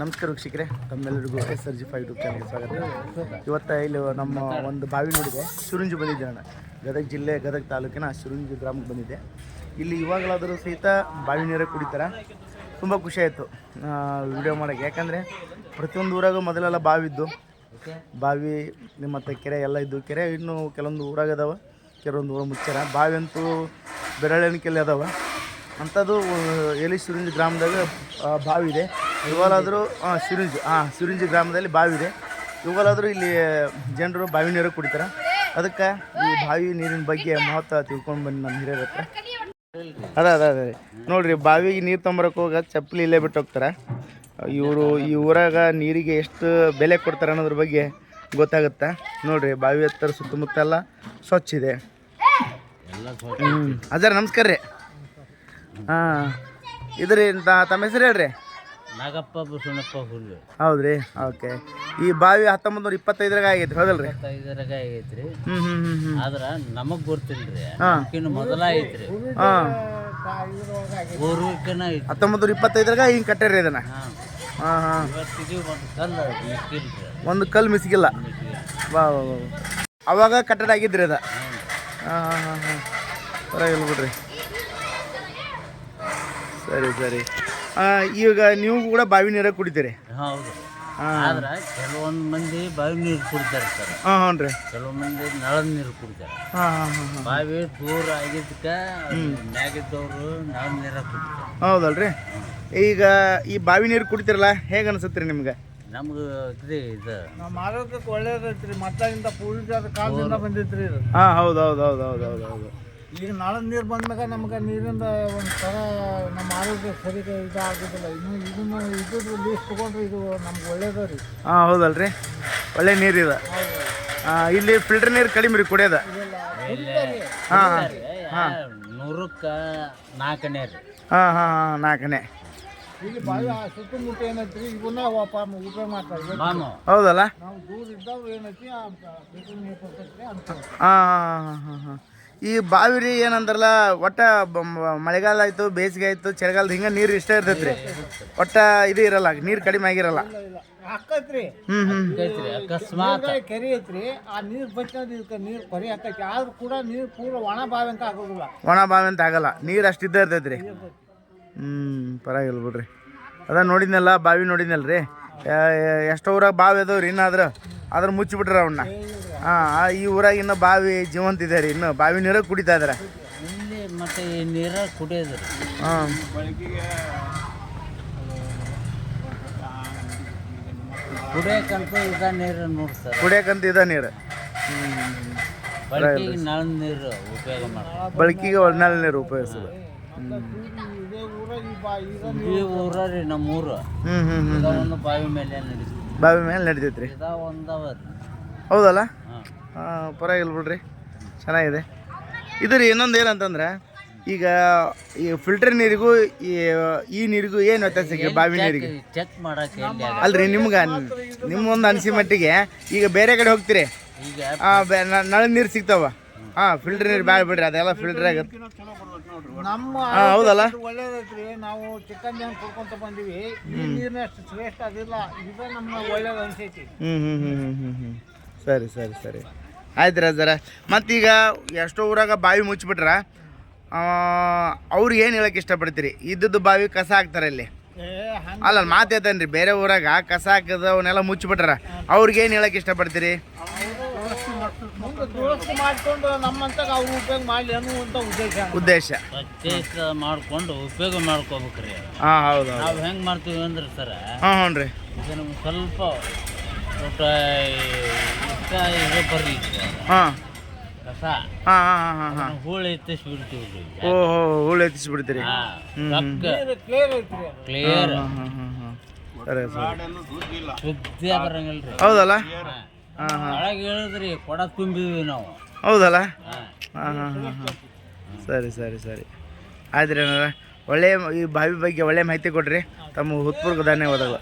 ನಮಸ್ಕಾರ ವೀಕ್ಷಕರೇ. ತಮ್ಮೆಲ್ಲರಿಗೂ S R G five YouTube ಚಾನಲ್ಗೆ ಸ್ವಾಗತ. ಇವತ್ತು ಇಲ್ಲಿ ನಮ್ಮ ಒಂದು ಬಾವಿ ನೋಡಿದೆ. ಶಿರುಂಜಿ ಬಂದಿದ್ದೆ ನಾನು. ಗದಗ ಜಿಲ್ಲೆ, ಗದಗ ತಾಲೂಕಿನ ಶಿರುಂಜಿ ಗ್ರಾಮಕ್ಕೆ ಬಂದಿದ್ದೆ. ಇಲ್ಲಿ ಇವಾಗಲಾದರೂ ಸಹಿತ ಬಾವಿ ನೀರೇ ಕುಡಿತಾರೆ. ತುಂಬ ಖುಷಿ ಆಯಿತು. ವಿಡಿಯೋ ಮಾಡೋಕ್ಕೆ. ಯಾಕಂದರೆ ಪ್ರತಿಯೊಂದು ಊರಾಗ ಮೊದಲೆಲ್ಲ ಬಾವಿ ಇದ್ದು, ಬಾವಿ ಮತ್ತು ಕೆರೆ ಎಲ್ಲ ಇದ್ದು, ಕೆರೆ ಇನ್ನು ಕೆಲವೊಂದು ಊರಾಗ ಅದಾವ, ಕೆಲವೊಂದು ಊರ ಮುಚ್ಚಾರ. ಬಾವಿ ಅಂತೂ ಬೆರಳೆಣಿಕೆಯಲ್ಲಿ ಅದಾವ. ಅಂಥದ್ದು ಎಲಿ ಶುರುಂಜಿ ಗ್ರಾಮದಾಗ ಬಾವಿ ಇದೆ. ಇವಾಗಲಾದರೂ ಸಿರಿಂಜ್ ಹಾಂ ಸಿರಿಂಜಿ ಗ್ರಾಮದಲ್ಲಿ ಬಾವಿ ಇದೆ. ಇವಾಗಾದರೂ ಇಲ್ಲಿ ಜನರು ಬಾವಿ ನೀರು ಕುಡಿತಾರೆ. ಅದಕ್ಕೆ ಈ ಬಾವಿ ನೀರಿನ ಬಗ್ಗೆ ಮಹತ್ವ ತಿಳ್ಕೊಂಡು ಬಂದು ನಮ್ಮ ಹಿರಿಯರ ಹತ್ರ. ಅದ ಅದ ಅದ. ನೋಡ್ರಿ ಬಾವಿಗೆ ನೀರು ತೊಂಬರಕ್ಕೆ ಹೋಗ ಚಪ್ಪಲಿ ಇಲ್ಲೇ ಬಿಟ್ಟು ಹೋಗ್ತಾರೆ. ಇವರು ಈ ಊರಾಗ ನೀರಿಗೆ ಎಷ್ಟು ಬೆಲೆ ಕೊಡ್ತಾರೆ ಅನ್ನೋದ್ರ ಬಗ್ಗೆ ಗೊತ್ತಾಗುತ್ತೆ. ನೋಡಿರಿ, ಬಾವಿ ಹತ್ತಿರ ಸುತ್ತಮುತ್ತ ಎಲ್ಲ ಸ್ವಚ್ಛ ಇದೆ. ಹ್ಞೂ ಅಜ್ಜಾರ, ನಮಸ್ಕಾರ ರೀ. ಹಾಂ. ಇದ್ರಿ ತಮ್ಮ ಹೆಸರು ಹೇಳ್ರಿ. ನಾಗಪ್ಪ ಬಸವಣ್ಣಪ್ಪ ಹುಲ್ಲು ಹೌದ್ರಿ? ಓಕೆ. ಈ ಬಾವಿ ಹತ್ತೊಂಬತ್ತು ನೂರ ಇಪ್ಪತ್ತೈದರಾಗ ಆಗೈತ್ರಿ ಹೌದಲ್ರಿ? ಇಪ್ಪತ್ತೈದರಾಗ ಆಗೈತ್ರಿ. ಹ್ಞೂ ಹ್ಮ್ ಹ್ಮ್ ಹ್ಞೂ ಆದ್ರ ನಮಗ್ ಗೊತ್ತಿಲ್ರಿ ಹಾಂ. ಅದಕ್ಕಿನ್ನ ಮೊದಲ ಐತ್ರಿ ಹಾಂ ಹತ್ತೊಂಬತ್ತು ನೂರ ಇಪ್ಪತ್ತೈದರಾಗ ಹಿಂಗೆ ಕಟ್ಟಾರಿ ಇದನ್ನ. ಹಾಂ. ಹಾಂ ಹಾಂ. ಇವತ್ತಿಗೆ ಒಂದು ಕಲ್ಲು ಮಿಕ್ಕಿಲ್ರಿ. ಒಂದು ಕಲ್ಲು ಮಿಸ್ಗಿಲ್ಲ ವಾ ವಾ ವಾ ವಾ. ಅವಾಗ ಕಟ್ಟಡ ಆಗಿದ್ರಿ ಅದ. ಹಾಂ ಹಾಂ ಹಾಂ ಹಾಂ. ಬಿಡ್ರಿ. ಸರಿ ಸರಿ. ಈಗ ನೀವು ಕೂಡ ಬಾವಿ ನೀರ ಕುಡಿತೀರಿ. ಹೌದು. ಹಾಂ. ಆದ್ರ ಕೆಲವೊಂದು ಮಂದಿ ಬಾವಿ ನೀರು ಕುಡಿತಾರೆ ಸರ್. ಹಾಂ ಹ್ಞೂ ರೀ. ಕೆಲವು ಮಂದಿ ನಳದ ನೀರು ಕುಡಿತಾರೆ. ಹಾಂ ಹಾಂ ಹಾಂ ಹಾಂ. ಬಾವಿ ದೂರ ಆಗಿದ್ದಕ್ಕ ಮ್ಯಾಗಿದ್ದವರು ನಳದ ನೀರ ಕುಡಿತಾರೆ. ಹೌದಲ್ರಿ. ಈಗ ಈ ಬಾವಿ ನೀರು ಕುಡಿತಿರಲ್ಲ ಹೇಗೆ ಅನ್ಸುತ್ತೆ ರೀ ನಿಮ್ಗೆ? ನಮ್ಗೆ ಇದು ಇದು. ನಮ್ಮ ಆರೋಗ್ಯಕ್ಕೆ ಒಳ್ಳೇದೈತ್ರಿ ಮತ್ತಾಗಿಂತ ಪೂರ್ವಿಕರ ಕಾಲದಿಂದ ಬಂದಿತ್ರಿ ಇದು. ಹಾಂ ಹೌದು ಹೌದು ಹೌದು ಹೌದು ಹೌದು ಹೌದು. ಈಗ ನಾಳೆ ನೀರು ಬಂದಾಗ ನಮ್ಗೆ ನೀರಿಂದ ಒಂದು ಥರ ನಮ್ಮ ಆರೋಗ್ಯ ಸರಿ ಇದು ಆಗೋದಿಲ್ಲ ಇನ್ನು ಇದನ್ನು ಇದ್ರ ಲೀಸ್ಟ್ ತೊಗೊಂಡ್ರೆ ಇದು ನಮ್ಗೆ ಒಳ್ಳೇದ ರೀ. ಹಾಂ ಹೌದಲ್ರಿ? ಒಳ್ಳೆ ನೀರಿದೆ ಹಾಂ ಇಲ್ಲಿ ಫಿಲ್ಟರ್ ನೀರು ಕಡಿಮೆ ರೀ ಕುಡಿಯೋದ. ಹಾಂ ಹಾಂ. ನೂರಕ್ಕೆ ನಾಲ್ಕನೇ ರೀ. ಹಾಂ ಹಾಂ ಹಾಂ ನಾಲ್ಕನೇ. ಇಲ್ಲಿ ಬಾವಿ ಆ ಸುತ್ತಮುತ್ತ ಏನೈತಿ ಇವನ್ನ ವಾಪ ಉಪಯೋಗ ಮಾಡ್ತಾರೆ. ನಾವು ಹೌದಲ್ಲ? ದೂರ ಇದ್ದವ್ರು ಏನೈತಿ ಆ ಫಿಲ್ಟರ್ ನೀರು ಅಂತ. ಹಾಂ ಹಾಂ ಹಾಂ ಹಾಂ. ಈ ಬಾವಿ ರೀ ಏನಂದ್ರಲ್ಲ ಒಟ್ಟ ಮಳೆಗಾಲ ಆಯಿತು ಬೇಸಿಗೆ ಆಯಿತು ಚಳಿಗಾಲದ ಹಿಂಗೆ ನೀರು ಇಷ್ಟ ಇರ್ತೈತೆ ರೀ ಒಟ್ಟ ಇದು ಇರಲ್ಲ ನೀರು ಕಡಿಮೆ ಆಗಿರಲ್ಲ. ಹಾಕೈತ್ರಿ ಅಕಸ್ಮಾತ್. ಕೆರೆ ಐತ್ರಿ ಆ ನೀರು ಬಚ್ಚೋದು ಇದಕ್ಕೆ ನೀರು ಕೊರಿ ಹಾಕೈತಿ ಆದ್ರೂ ಕೂಡ ನೀರು ಪೂರ ಒಣ ಬಾವಿ ಅಂತ ಆಗೋದಿಲ್ಲ. ಒಣ ಬಾವಿ ಅಂತ ಆಗಲ್ಲ ನೀರು ಅಷ್ಟು ಇರ್ತೈತ್ರಿ. ಹ್ಮ್ ರೀ ಹ್ಞೂ ಪರವಾಗಿಲ್ಲ ಬಿಡ್ರಿ. ಅದ ನೋಡಿದ್ನಲ್ಲ ಬಾವಿ ನೋಡಿದ್ನಲ್ರಿ. ರೀ ಎಷ್ಟೋ ಊರಾಗ ಬಾವಿ ಅದಾವ ರೀ ಇನ್ನಾದ್ರೆ? ಅದ್ರ ಮುಚ್ಚಿಬಿಟ್ರ ಅವನ್ನ ಹಾಂ ಈ ಊರಾಗ ಇನ್ನೂ ಬಾವಿ ಜೀವಂತ ಇದೆ ರೀ ಇನ್ನು ಬಾವಿ ನೀರು ಕುಡಿತಾ ಇದಾರೆ. ಇಲ್ಲಿ ಮತ್ತೆ ಹಾಂ. ಕುಡಿಯಕ್ಕಂತ ಇದ ನೀರು ನೋಡ್ತಾರೆ ಕುಡಿಯೋಕಂತ ಇದೆ ನೀರು. ಬಳಕೆಗೆ ನಳ ನೀರು ಉಪಯೋಗ ಮಾಡ್ತಾರೆ. ಬಳಕೆಗೆ ನೀರು ಉಪಯೋಗಿಸೋದು. ಈ ಊರ ರೀ ಒಂದು ಬಾವಿ ಮೇಲೆ ಬಾವಿ ಮೇಲೆ ನಡಿತೈತೆ ರೀ ಒಂದವ ಹೌದಲ್ಲ? ಹಾಂ. ಪರವಾಗಿಲ್ಲ ಬಿಡ್ರಿ. ಚೆನ್ನಾಗಿದೆ. ಇದು ರೀ ಇನ್ನೊಂದು ಏನಂತಂದ್ರೆ ಈಗ ಈ ಫಿಲ್ಟರ್ ನೀರಿಗೂ ಈ ಈ ನೀರಿಗೂ ಏನು ವ್ಯತ್ಯಾಸ ಇದೆ ಬಾವಿ ನೀರಿಗೆ? ಚೆಕ್ ಮಾಡಕ್ಕೆ ಎಲ್ಲಿ ಆಗ ಅಲ್ರಿ ನಿಮ್ಗೆ ನಿಮ್ಮ ಒಂದು ಅನಿಸಿ ಮಟ್ಟಿಗೆ ಈಗ ಬೇರೆ ಕಡೆ ಹೋಗ್ತೀರಿ. ಈಗ ಆ, ಬೆ- ನ- ನಳದ ನೀರು ಸಿಗ್ತಾವ. ಹಾಂ ಫಿಲ್ಟರ್ ನೀರು ಬ್ಯಾಡ ಬಿಡ್ರಿ ಅದೆಲ್ಲ ಫಿಲ್ಟರ್ ಆಗತ್ತೆ. ನಮ್ಮ ಹೌದಲ್ಲ? ಒಳ್ಳೇದೈತ್ರಿ. ನಾವು ಚಿಕನ್ ಜನ ಕುಡ್ಕೊಂತ ಬಂದಿವಿ ಈ ನೀರಿನ ಅಷ್ಟು ಶ್ರೇಷ್ಠ ಅದಿಲ್ಲ. ಇದೇ ನಮ್ಮ ಒಳ್ಳೇದು ಅನ್ಸೈತಿ. ಹ್ಞೂ ಹ್ಞೂ ಹ್ಞೂ ಹ್ಞೂ ಹ್ಞೂ ಹ್ಞೂ ಸರಿ ಸರಿ ಸರಿ. ಆಯ್ತು ರೀ ಸರ ಮತ್ತೀಗ ಎಷ್ಟೋ ಊರಾಗ ಬಾವಿ ಮುಚ್ಚಿಬಿಟ್ರ ಅವ್ರಿಗೆ ಏನು ಹೇಳಕ್ಕೆ ಇಷ್ಟಪಡ್ತೀರಿ? ಇದ್ದದ್ದು ಬಾವಿ ಕಸ ಹಾಕ್ತಾರೆ ಇಲ್ಲಿ. ಅಲ್ಲ ಮಾತೇತನ್ರಿ ಬೇರೆ ಊರಾಗ ಕಸ ಹಾಕದ ಅವನ್ನೆಲ್ಲ ಮುಚ್ಚಿಬಿಟ್ರ ಅವ್ರಿಗೆ ಏನು ಹೇಳಕ್ಕೆ ಇಷ್ಟಪಡ್ತೀರಿ? ಮುಂದೆ ದುರಸ್ತಿ ಮಾಡ್ಕೊಂಡು ನಮ್ಮಂತಾಗ ಅವ್ರು ಉಪಯೋಗ ಮಾಡಲಿ ಅನ್ನುವಂಥ ಉದ್ದೇಶ. ಉದ್ದೇಶ. ಸ್ವಚ್ಛ ಮಾಡ್ಕೊಂಡು ಉಪಯೋಗ ಮಾಡ್ಕೋಬೇಕ್ರಿ ಹಾಂ ಹೌದು ನಾವು ಹೆಂಗೆ ಮಾಡ್ತೀವಿ ಅಂದ್ರೆ ಸರ ಹಾಂ ಹ್ಞೂ ರೀ ಇದು ನಮ್ಗೆ ಸ್ವಲ್ಪ ಊಟ ಇಷ್ಟ ಇದು ಬರ್ಲಿ ಹಾಂ. ಕಸ. ಹಾಂ ಹಾಂ ಹಾಂ ಹಾಂ ಹಾಂ. ಹೂಳು ಎತ್ತಿಸ್ಬಿಡ್ತೀವಿ ರೀ ಓಹೋ ಹುಳು ಎತ್ತಿಸ್ಬಿಡ್ತೀರಿ. ಕ್ಲಿಯರ್ ಐತ್ರಿ ಅದು. ಕ್ಲಿಯರ್ ಹಾಂ ಹಾಂ ಹಾಂ ಹಾಂ. ಸರಿ ಸರಿ. ಶುದ್ಧಿ ಬರಂಗಿಲ್ಲ ಹೌದಲ್ಲ? ಒಳಗೆ ಹೇಳಿದ್ರಿ ಕೊಡ ತುಂಬಿದ್ವಿ ನಾವು. ಹೌದಲ್ಲ? ಹಾಂ. ಹಾಂ ಹಾಂ ಹಾಂ ಹಾಂ. ಸರಿ ಸರಿ ಸರಿ. ಆಯ್ತು ರೀ ಒಳ್ಳೆಯ ಒಳ್ಳೆ ಈ ಬಾವಿ ಬಗ್ಗೆ ಒಳ್ಳೆ ಮಾಹಿತಿ ಕೊಡ್ರಿ ತಮ್ಮ ಹುತ್ಪುರ್ಗ ಧನ್ಯವಾದಗಳು.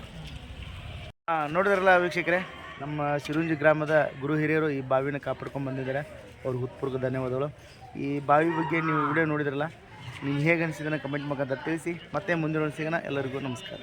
ಹಾಂ ನೋಡಿದ್ರಲ್ಲ ವೀಕ್ಷಕರೇ ನಮ್ಮ ಶಿರುಂಜಿ ಗ್ರಾಮದ ಗುರು ಹಿರಿಯರು ಈ ಬಾವಿನ ಕಾಪಾಡ್ಕೊಂಡು ಬಂದಿದ್ದಾರೆ. ಅವ್ರ ಹುತ್ಪುರ್ಗ ಧನ್ಯವಾದಗಳು. ಈ ಬಾವಿ ಬಗ್ಗೆ ನೀವು ವಿಡಿಯೋ ನೋಡಿದ್ರಲ್ಲ ನೀವು ಹೇಗೆ ಅನಿಸಿದನ್ನ ಕಮೆಂಟ್ ಮುಖಾಂತರ ತಿಳಿಸಿ ಮತ್ತೆ ಮುಂದಿನ ಸಿಗೋಣ ಎಲ್ಲರಿಗೂ ನಮಸ್ಕಾರ.